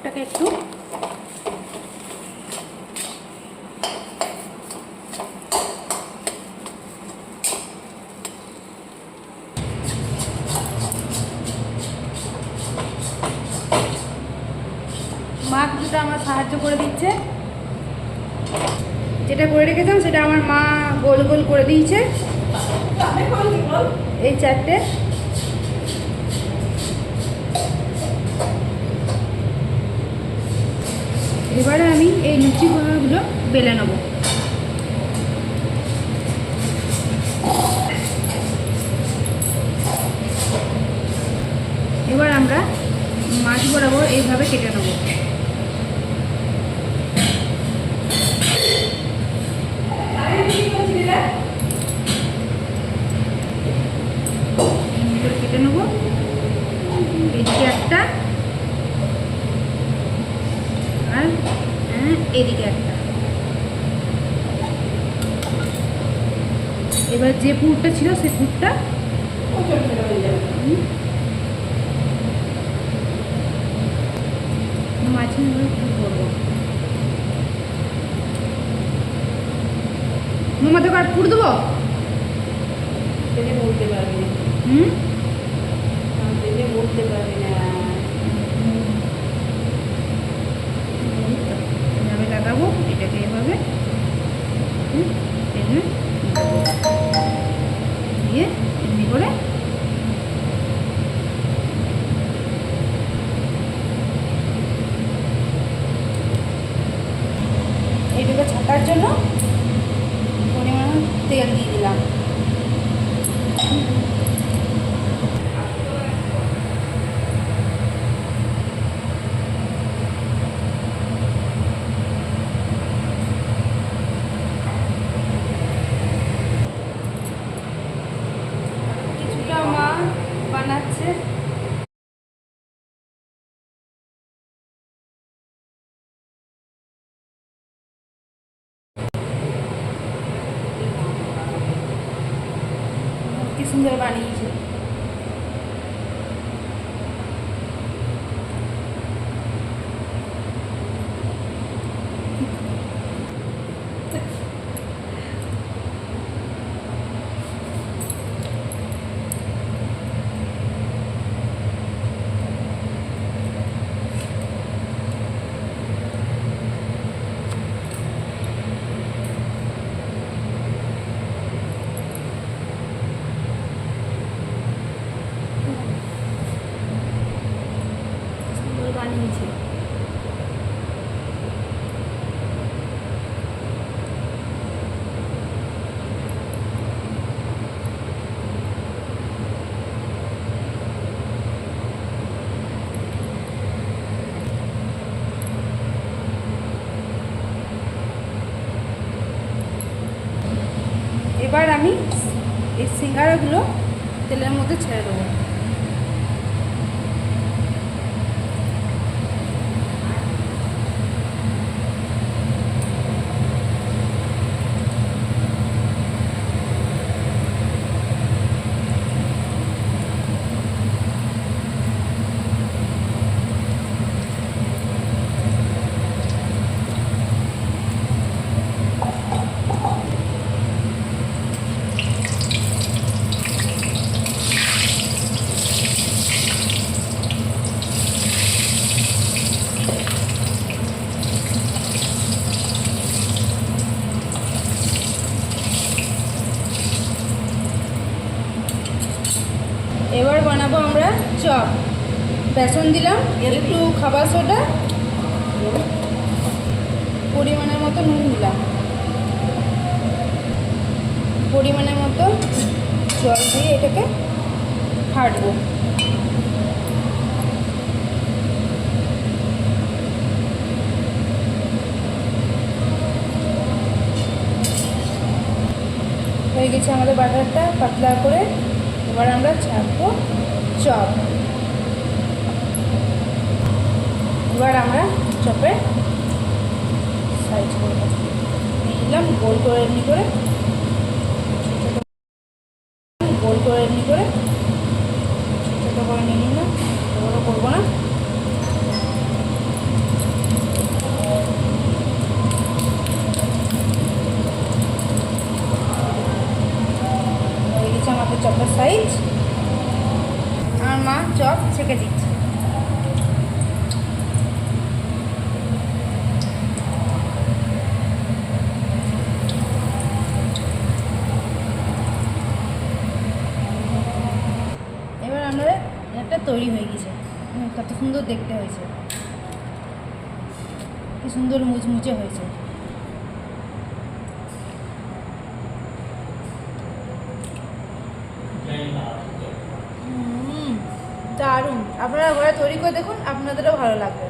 পুরটাকে একটু। মা কিছুটা আমার সাহায্য করে দিচ্ছে। যেটা করে রেখেছিলাম সেটা আমার মা গোল গোল করে দিয়েছে। এই চারটে। এবারে আমি এই লুচিগুলো বেলে নেব। এবার আমরা মাছ বরাবর এইভাবে কেটে নেব এমনি করে কেটে নেব এদিকে একটা আর হ্যাঁ, এদিকে একটা। এবার যে পুরটা ছিল সে পুরটা মাঝে করব। মোমা তোকে আর পুর দেবো? বলতে পারবি। হুম? থেকে বলতে পারবি না এভাবে লাগাবো এটাকে এভাবে হুম, টেনে দিয়ে এমনি করে এইটাকে ছাকার জন্য পরিমাণ তেল দিয়ে দিলাম। কিছুটা মা বানাচ্ছে কি সুন্দর বানিয়েছে সুন্দর বানিয়েছে এবার আমি এই সিঙ্গারাগুলো তেলের মধ্যে ছেড়ে দেবো এবার বানাবো আমরা চপ বেসন দিলাম, একটু খাবার সোডা, পরিমাণের মতো নুন দিলাম। পরিমাণের মতো জল দিয়ে এটাকে ফাটবো। হয়ে গেছে আমাদের বাটারটা, পাতলা করে এবার আমরা ছাড়বো চপ। এবার আমরা চপে সাইজ করব দিয়ে গোল করে এমনি করে। গোল করে এমনি করে। ছোটো করে নিয়ে নিলাম ওগুলো করব না। আমাদের চপের সাইজ আমার মা চপ ছেঁকে দিচ্ছে। তৈরি হয়ে গেছে। কত সুন্দর দেখতে হয়েছে। কি সুন্দর মুচমুচে হয়েছে। দারুণ। আপনারা ঘরে তৈরি করে দেখুন, আপনাদেরও ভালো লাগবে।